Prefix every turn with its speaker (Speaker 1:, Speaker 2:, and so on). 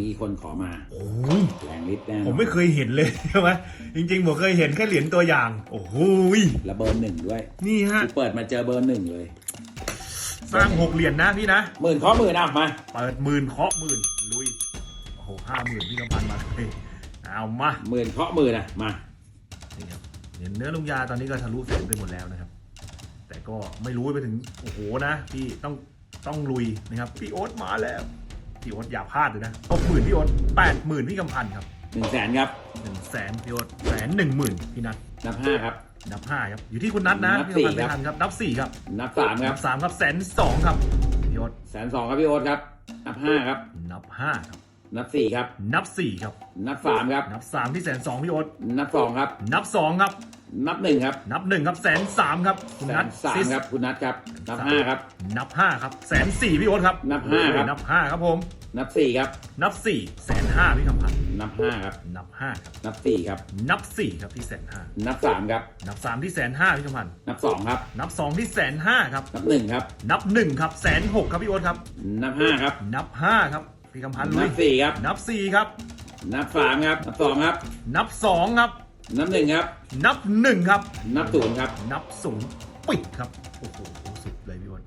Speaker 1: มีคนขอมา
Speaker 2: โอ้ย
Speaker 1: แรงฤทธิ์แน่นอน
Speaker 2: ผมไม่เคยเห็นเลยใช่ไหมจริงๆผมเคยเห็นแค่เหรียญตัวอย่าง โอ้โหย
Speaker 1: และเบอร์หนึ่งด้วย
Speaker 2: นี่ฮะ
Speaker 1: กูเปิดมาเจอเบอร์หนึ่งเลย
Speaker 2: สร้างหกเหรียญนะพี่นะ
Speaker 1: หมื่นข้อหมื่นอะมา
Speaker 2: เปิดหมื่นเคาะหมื่นลุยโอ้โหห้าหมื่นพี่กำพันมาเลยเอามา
Speaker 1: หมื่นเคาะหมื่นอะมา
Speaker 2: นี่ครับเหรียญเนื้อลุงยาตอนนี้ก็ทะลุแสนไปหมดแล้วนะครับ แต่ก็ไม่รู้ไปถึงโอ้โหนะพี่ต้องต้องลุยนะครับพี่โอ๊ตมาแล้ว พี่โอ๊ตอย่าพลาดเลยนะตบหมื่นพี่โอ๊ตแปดหมื่นพี่กำพันครับ
Speaker 1: หนึ่งแสนครับ
Speaker 2: หนึ่งแสนพี่โอ๊ตแสนหนึ่งหมื่นพี่นัท
Speaker 1: นับห้าครับ
Speaker 2: นับห้าครับ อยู่ที่คุณนัทนะ
Speaker 1: นับ
Speaker 2: พี่กำพัน
Speaker 1: สี่
Speaker 2: ไม่
Speaker 1: ครับ
Speaker 2: ทันครับ นับสี่ครับ
Speaker 1: นับสามค
Speaker 2: นั
Speaker 1: รับบ
Speaker 2: สามครับแสนสองครับพี่โอ๊ต
Speaker 1: แสนสองครับพี่โอ๊ตครับ นับห้าครับ
Speaker 2: นับห้าครับ
Speaker 1: นับสี่ครับ
Speaker 2: นับสี่ครับ
Speaker 1: นับสามครับ
Speaker 2: นับสามที่แสนสองพี่โอ๊ต
Speaker 1: นับสองครับ
Speaker 2: นับสองครับ
Speaker 1: นับหนึ่งครับ
Speaker 2: นับหนึ่งครับแสนสามครับคุณ
Speaker 1: แส
Speaker 2: นัท
Speaker 1: นสาม
Speaker 2: ซิส
Speaker 1: ครับคุณนัทครับ นับห้าครับ
Speaker 2: นับห้าครับแสนสี่พี่โอ๊ตครับ
Speaker 1: นับห้าครับ
Speaker 2: นับห้าครับผม
Speaker 1: นับสี่ครับ
Speaker 2: นับสี่แสนห้าพี่คำพันธ์
Speaker 1: นับห้าครับ
Speaker 2: นับห้าครับ
Speaker 1: นับสี่ครับ
Speaker 2: นับสี่ครับที่แสนห้า
Speaker 1: นับสามครับ
Speaker 2: นับสามที่แสนห้าพี่คำพันธ์
Speaker 1: นับสองครับ
Speaker 2: นับสองที่แสนห้าครับ
Speaker 1: นับหนึ่งครับ
Speaker 2: นับหนึ่งครับแสนหกครับพี่โอ๊ตครับ
Speaker 1: นับห้าครับ
Speaker 2: นับห้าครับพี่คำพันธ์ลุ
Speaker 1: นั
Speaker 2: ย
Speaker 1: บสี่ครับ
Speaker 2: นับสี่ครับ
Speaker 1: นับสามครับ นับสองครับ
Speaker 2: นับสองครับ
Speaker 1: นับหนึ่งครับ
Speaker 2: นับหนึ่งครับ
Speaker 1: นับศูนย์ครับ
Speaker 2: นับศูนย์ปิดครับ โอ้โหสุดเลยพี่โอ๊ต